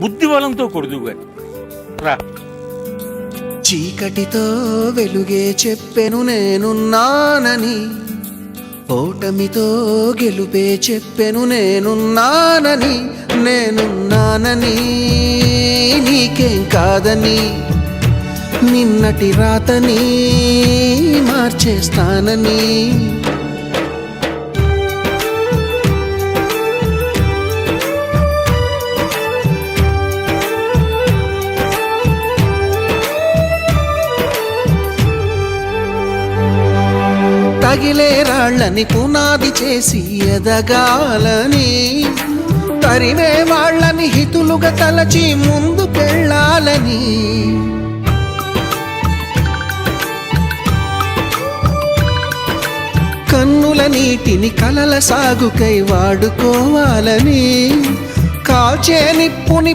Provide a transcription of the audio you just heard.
బుద్ధిబలంతో కొడుదు రా. చీకటితో వెలుగే చెప్పెను నేనున్నానని ఓటమితో గెలుపే చెప్పెను నేనున్నానని నేనున్నానని నీకేం కాదని నిన్నటి రాతని మార్చేస్తానని తగిలే రాళ్ళని పునాది చేసి ఎదగాలని. తరిమే వాళ్ళని హితులుగా తలచి ముందుకెళ్ళాలని. కన్నుల నీటిని కలల సాగుకై వాడుకోవాలని. కాల్చే నిప్పుని